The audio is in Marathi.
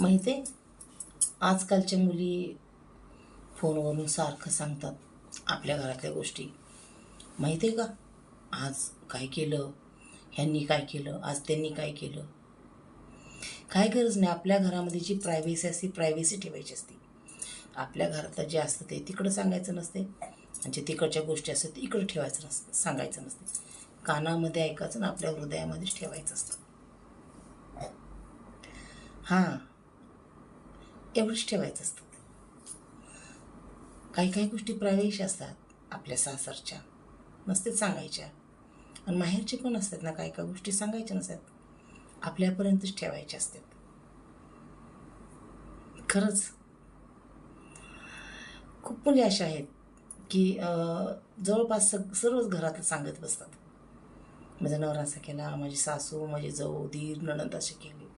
माहिती आहे? आजकालच्या मुली फोनवरून सारखं सांगतात आपल्या घरातल्या गोष्टी. माहिती आहे का? आज काय केलं? ह्यांनी काय केलं? आज त्यांनी काय केलं? काय गरज नाही. आपल्या घरामध्ये जी प्रायव्हेसी असते प्रायव्हेसी ठेवायची असते. आपल्या घरातलं जे असतं ते तिकडं सांगायचं नसते. आणि जे तिकडच्या गोष्टी असतात ते इकडं ठेवायचं नसतं सांगायचं नसते. कानामध्ये ऐकायचं आणि आपल्या हृदयामध्येच ठेवायचं असतं. हां. एवढंच ठेवायचं असतं. काही काही गोष्टी प्रवेश असतात आपल्या सासरच्या. नसतेच सांगायच्या. आणि माहेरचे पण असतात ना काही काही गोष्टी सांगायच्या नसतात. आपल्यापर्यंतच ठेवायच्या असतात. खरंच. खूप मुली अशा आहेत की जवळपास सग सर्वच घरातलं सांगत बसतात. माझा नवरा असा केला माझी सासू माझी जाऊ दीर नणंद असे केले.